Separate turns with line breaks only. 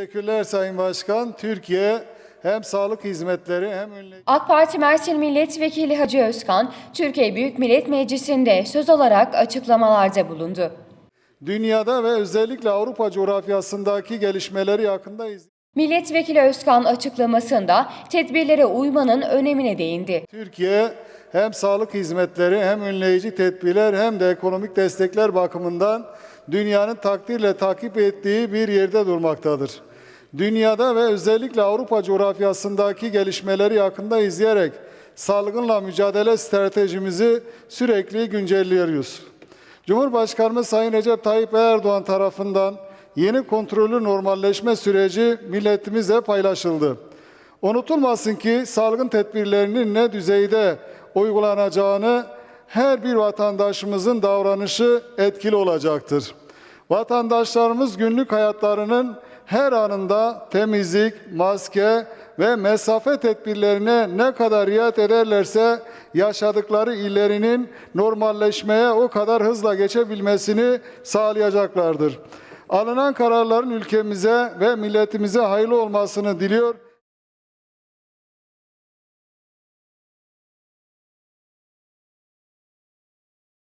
Teşekkürler Sayın Başkan. Türkiye hem sağlık hizmetleri hem
AK Parti Mersin Milletvekili Hacı Özkan, Türkiye Büyük Millet Meclisi'nde söz olarak açıklamalarda bulundu.
dünyada ve özellikle Avrupa coğrafyasındaki gelişmeleri yakında iz-
Milletvekili Özkan açıklamasında tedbirlere uymanın önemine değindi.
Türkiye hem sağlık hizmetleri hem önleyici tedbirler hem de ekonomik destekler bakımından dünyanın takdirle takip ettiği bir yerde durmaktadır. Dünyada ve özellikle Avrupa coğrafyasındaki gelişmeleri yakında izleyerek salgınla mücadele stratejimizi sürekli güncelliyoruz. Cumhurbaşkanımız Sayın Recep Tayyip Erdoğan tarafından yeni kontrollü normalleşme süreci milletimizle paylaşıldı. Unutulmasın ki salgın tedbirlerinin ne düzeyde uygulanacağını her bir vatandaşımızın davranışı etkili olacaktır. Vatandaşlarımız günlük hayatlarının her anında temizlik, maske ve mesafe tedbirlerine ne kadar riayet ederlerse yaşadıkları illerinin normalleşmeye o kadar hızla geçebilmesini sağlayacaklardır. Alınan kararların ülkemize ve milletimize hayırlı olmasını diliyor.